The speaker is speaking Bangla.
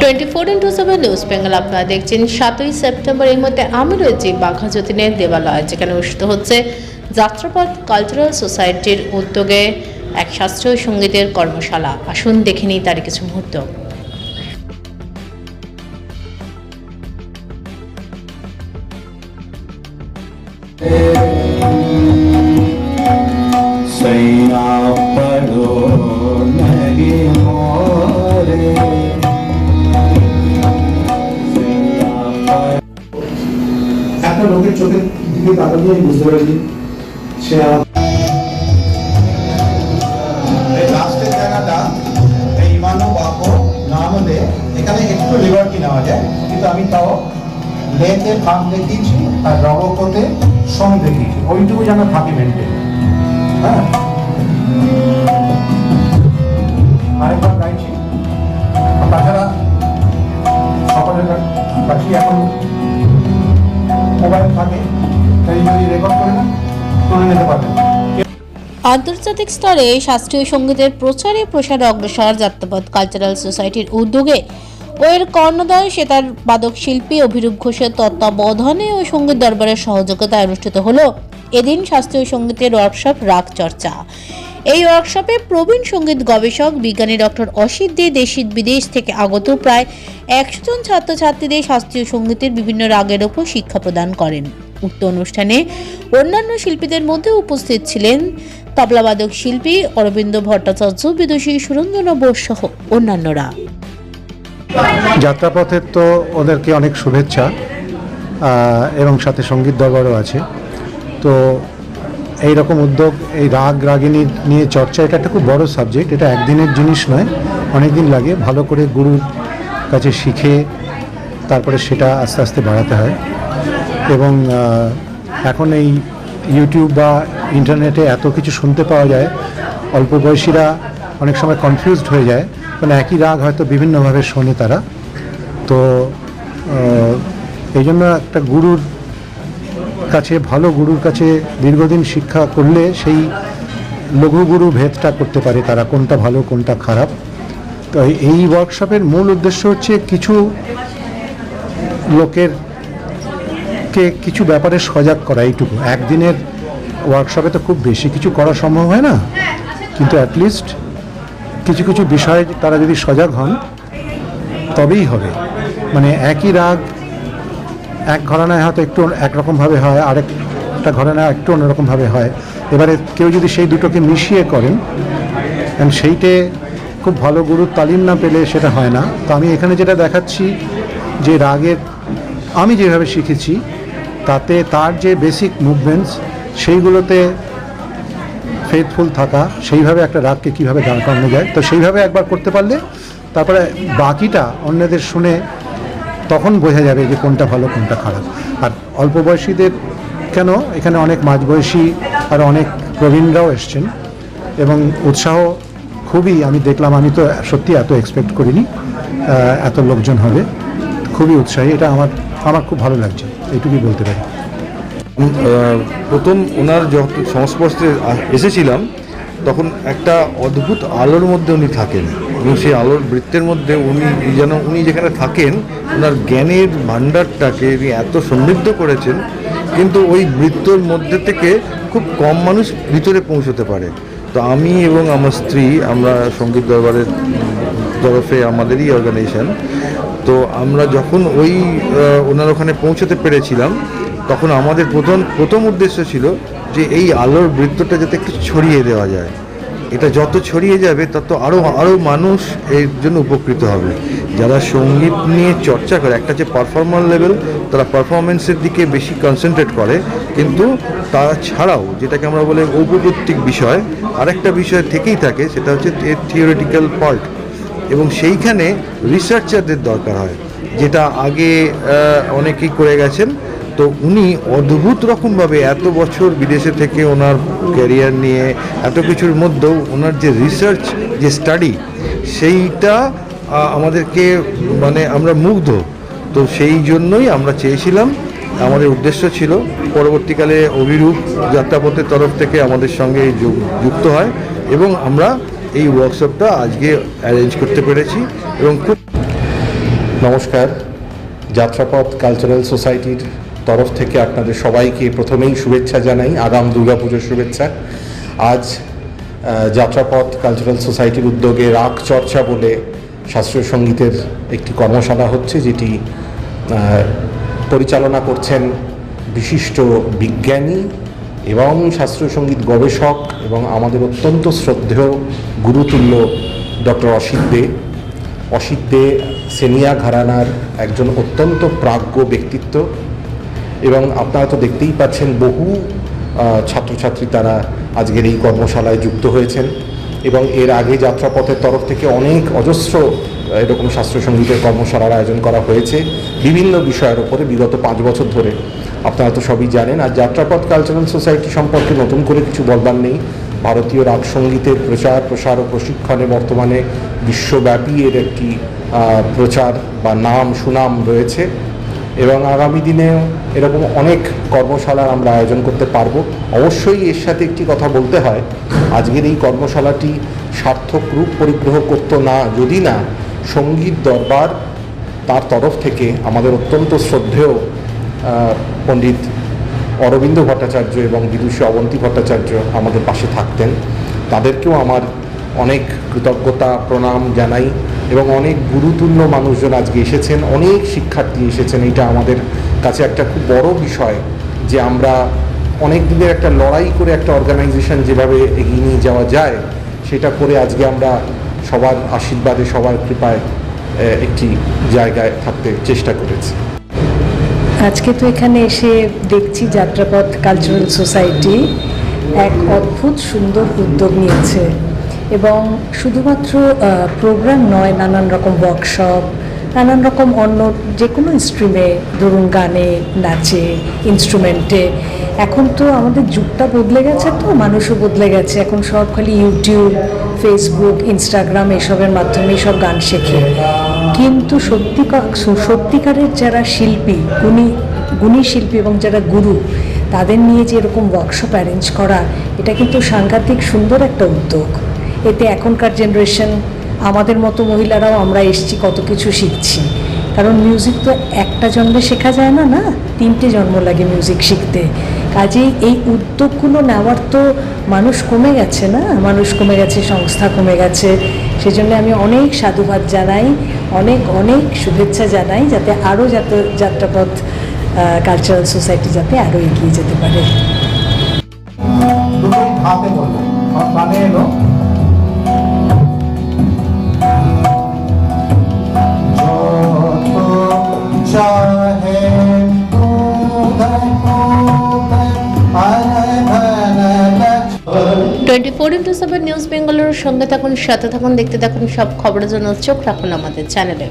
Twenty four into seven news Bengal, আপনারা দেখছেন সাতই সেপ্টেম্বর। এই মধ্যে আমি রয়েছি বাঘা যতীনের দেবালয়, যেখানে অনুষ্ঠিত হচ্ছে যাত্রাপথ কালচারাল সোসাইটির উদ্যোগে এক শাস্ত্রীয় সঙ্গীতের কর্মশালা। আসুন দেখে নিই তার কিছু মুহূর্ত। তাকালে বুঝতে পেরেছি। সে লাস্টের জায়গাটা, এই ইমানো না হলে এখানে একটু লিবার্টি নেওয়া যায়, কিন্তু আমি তাও লেতে ফাঁক দেখিয়েছি আর রবকতে সম দেখিয়েছি। ওইটুকু যেন থাকি মেনটেন হ্যাঁ? আন্তর্জাতিক স্তরে শাস্ত্রীয় সঙ্গীতের প্রচারে প্রসারে অগ্রসর যাত্রাপথ কালচারাল সোসাইটির উদ্যোগে ও এর কর্ণদয় সেতার বাদক শিল্পী অভিরূপ ঘোষের তত্ত্বাবধানে ও সংগীত দরবারের সহযোগিতায় অনুষ্ঠিত হলো এদিন শাস্ত্রীয় সঙ্গীতের ওয়ার্কশপ রাগ চর্চা এই ওয়ার্কশপে প্রবীণ সংগীত গবেষক, বিজ্ঞানী ডক্টর অসিত দে দেশি বিদেশ থেকে আগত প্রায় একশো জন ছাত্রছাত্রীদের শাস্ত্রীয় সঙ্গীতের বিভিন্ন রাগের ওপর শিক্ষা প্রদান করেন। উক্ত অনুষ্ঠানে অন্যান্য শিল্পীদের মধ্যে উপস্থিত ছিলেন তবলাবাদক শিল্পী অরবিন্দ ভট্টাচার্য, বিদুষী সুরেন্দ্রনাথ বোস সহ অন্যান্যরা। যাত্রাপথের তো ওদেরকে অনেক শুভেচ্ছা এবং সাথে সংগীত দরবারও আছে। তো এই রকম উদ্যোগ, এই রাগ রাগিনী নিয়ে চর্চা, এটা একটা খুব বড় সাবজেক্ট, এটা একদিনের জিনিস নয় অনেক দিন লাগে। ভালো করে গুরুর কাছে শিখে তারপরে সেটা আস্তে আস্তে বাড়াতে হয়। এবং এখন এই ইউটিউব বা ইন্টারনেটে এত কিছু শুনতে পাওয়া যায়, অল্প বয়সীরা অনেক সময় কনফিউজড হয়ে যায় মানে একই রাগ হয়তো বিভিন্নভাবে শোনে তারা। তো এই জন্য একটা গুরুর কাছে, ভালো গুরুর কাছে দীর্ঘদিন শিক্ষা করলে সেই লঘু গুরু ভেদটা করতে পারে তারা, কোনটা ভালো, কোনটা খারাপ। তো এই ওয়ার্কশপের মূল উদ্দেশ্য হচ্ছে কিছু লোকের কে কিছু ব্যাপারে সজাগ করা এইটুকু। একদিনের ওয়ার্কশপে তো খুব বেশি কিছু করা সম্ভব হয় না। কিন্তু অ্যাটলিস্ট কিছু কিছু বিষয়ে তারা যদি সজাগ হন, তবেই হবে। মানে একই রাগ, এক ঘরানায় হয়তো একটু একরকমভাবে হয়, আরেকটা ঘরানায় একটু অন্যরকমভাবে হয়। এবারে কেউ যদি সেই দুটোকে মিশিয়ে করেন, and সেইটে খুব ভালো গুরুর তালিম না পেলে সেটা হয় না। তো আমি এখানে যেটা দেখাচ্ছি, যে রাগের, আমি যেভাবে শিখেছি তাতে তার যে বেসিক মুভমেন্টস সেইগুলোতে ফেথফুল থাকা, সেইভাবে একটা রাগকে কীভাবে দাঁড় করানো যায়, তো সেইভাবে একবার করতে পারলে তারপরে বাকিটা অন্যদের শুনে তখন বোঝা যাবে যে কোনটা ভালো, কোনটা খারাপ। আর অল্প বয়সীদের কেন? এখানে অনেক মাঝবয়সী আর অনেক প্রবীণরাও এসছেন এবং উৎসাহ খুবই আমি দেখলাম, আমি তো সত্যি এত এক্সপেক্ট করিনি এত লোকজন হবে, খুবই উৎসাহী। এটা আমার আমার খুব ভালো লাগছে, এইটুকুই বলতে পারি। প্রথম ওনার যখন সংস্পর্শে এসেছিলাম, তখন একটা অদ্ভুত আলোর মধ্যে উনি থাকেন এবং সেই আলোর বৃত্তের মধ্যে উনি যেন, উনি যেখানে থাকেন, ওনার জ্ঞানের ভাণ্ডারটাকে উনি এত সমৃদ্ধ করেছেন, কিন্তু ওই বৃত্তর মধ্যে থেকে খুব কম মানুষ ভিতরে পৌঁছতে পারে। তো আমি এবং আমার স্ত্রী, আমরা সংগীত দরবারের তরফে আমাদেরই অর্গানাইজেশন তো আমরা যখন ওই ওনার ওখানে পৌঁছতে পেরেছিলাম, তখন আমাদের প্রথম প্রথম উদ্দেশ্য ছিল যে এই আলোর বৃত্তটা যাতে একটু ছড়িয়ে দেওয়া যায়। এটা যত ছড়িয়ে যাবে, তত আরও আরও মানুষ এর জন্য উপকৃত হবে। যারা সংগীত নিয়ে চর্চা করে, একটা হচ্ছে পারফর্মার লেভেল তারা পারফরমেন্সের দিকে বেশি কনসেন্ট্রেট করে। কিন্তু তারা ছাড়াও যেটাকে আমরা বলে ঔপযুক্তিক বিষয়, আরেকটা বিষয় থেকেই থাকে, সেটা হচ্ছে থিওরিটিক্যাল পার্ট এবং সেইখানে রিসার্চারদের দরকার হয়, যেটা আগে অনেকেই করে গেছেন। তো উনি অদ্ভুত রকমভাবে এত বছর বিদেশে থেকে ওনার ক্যারিয়ার নিয়ে, এত কিছুর মধ্যেও ওনার যে রিসার্চ যে স্টাডি সেইটা আমাদেরকে মানে আমরা মুগ্ধ। তো সেই জন্যই আমরা চেয়েছিলাম, আমাদের উদ্দেশ্য ছিল পরবর্তীকালে অভিরূপ যাত্রাপথের তরফ থেকে আমাদের সঙ্গে যুক্ত হয় এবং আমরা এই ওয়ার্কশপটা আজকে অ্যারেঞ্জ করতে পেরেছি এবং খুব নমস্কার। যাত্রাপথ কালচারাল সোসাইটির তরফ থেকে আপনাদের সবাইকে প্রথমেই শুভেচ্ছা জানাই, আগাম দুর্গাপুজোর শুভেচ্ছা। আজ যাত্রাপথ কালচারাল সোসাইটির উদ্যোগে রাগ চর্চা বলে শাস্ত্রীয় সঙ্গীতের একটি কর্মশালা হচ্ছে, যেটি পরিচালনা করছেন বিশিষ্ট বিজ্ঞানী এবং শাস্ত্রীয় সংগীত গবেষক এবং আমাদের অত্যন্ত শ্রদ্ধেয় গুরুতুল্য ডক্টর অসিত দে। অসিত দে সেনিয়া ঘরানার একজন অত্যন্ত প্রাজ্ঞ ব্যক্তিত্ব এবং আপনারা তো দেখতেই পাচ্ছেন বহু ছাত্রছাত্রী তারা আজকের এই কর্মশালায় যুক্ত হয়েছেন। এবং এর আগে যাত্রাপথের তরফ থেকে অনেক অজস্র এরকম শাস্ত্রীয় সঙ্গীতের কর্মশালার আয়োজন করা হয়েছে বিভিন্ন বিষয়ের ওপরে বিগত পাঁচ বছর ধরে। আপনারা তো সবই জানেন, আর যাত্রাপথ কালচারাল সোসাইটি সম্পর্কে নতুন করে কিছু বলবার নেই। ভারতীয় রাগ সঙ্গীতের প্রচার, প্রসার ও প্রশিক্ষণে বর্তমানে বিশ্বব্যাপী এর একটি প্রচার বা নাম সুনাম রয়েছে। এবং আগামী দিনে এরকম অনেক কর্মশালার আমরা আয়োজন করতে পারব। অবশ্যই এর সাথে একটি কথা বলতে হয়, আজকের এই কর্মশালাটি সার্থক রূপ পরিগ্রহ করতো না, যদি না সংগীত দরবার তার তরফ থেকে আমাদের অত্যন্ত শ্রদ্ধেয় পণ্ডিত অরবিন্দ ভট্টাচার্য এবং বিদুষী অবন্তী ভট্টাচার্য আমাদের পাশে থাকতেন। তাদেরকেও আমার অনেক কৃতজ্ঞতা, প্রণাম জানাই এবং অনেক গুরুতুল্য মানুষজন আজকে এসেছেন, অনেক শিক্ষার্থী এসেছেন। এটা আমাদের কাছে একটা খুব বড় বিষয় যে আমরা অনেক দিনের একটা লড়াই করে একটা অর্গানাইজেশন যেভাবে এগিয়ে নিয়ে যাওয়া যায়, সেটা করে আজকে আমরা সবার আশীর্বাদে, সবার কৃপায় একটি জায়গায় থাকতে চেষ্টা করেছি। আজকে তো এখানে এসে দেখছি যাত্রাপথ কালচারাল সোসাইটি এক অদ্ভুত সুন্দর উদ্যোগ নিয়েছে। এবং শুধুমাত্র প্রোগ্রাম নয়, নানান রকম ওয়ার্কশপ নানান রকম অন্য যে কোনো স্ট্রিমে ধরুন গানে, নাচে ইনস্ট্রুমেন্টে এখন তো আমাদের যুগটা বদলে গেছে তো, মানুষও বদলে গেছে। এখন সব খালি ইউটিউব ফেসবুক ইনস্টাগ্রাম এসবের মাধ্যমে সব গান শেখে। কিন্তু সত্যিকার সত্যিকারের যারা শিল্পী, গুণী গুণী শিল্পী এবং যারা গুরু, তাদের নিয়ে যে এরকম ওয়ার্কশপ অ্যারেঞ্জ করা, এটা কিন্তু সাংঘাতিক সুন্দর একটা উদ্যোগ। এতে এখনকার জেনারেশন আমাদের মতো মহিলারাও আমরা এসছি, কত কিছু শিখছি। কারণ মিউজিক তো একটা জন্মে শেখা যায় না না? তিনটে জন্ম লাগে মিউজিক শিখতে। কাজেই এই উদ্যোগগুলো নেওয়ার তো মানুষ কমে গেছে, না? মানুষ কমে গেছে, সংস্থা কমে গেছে। সেজন্য আমি অনেক সাধুবাদ জানাই, অনেক অনেক শুভেচ্ছা জানাই, যাতে আরও যাতে যাত্রাপথ কালচারাল সোসাইটি যাতে আরও এগিয়ে যেতে পারে। টোয়েন্টি টু সেভেন নিউজ বেঙ্গলের সঙ্গে থাকুন, সাথে থাকুন, দেখতে থাকুন সব খবরের জন্য চোখ রাখুন আমাদের চ্যানেলে।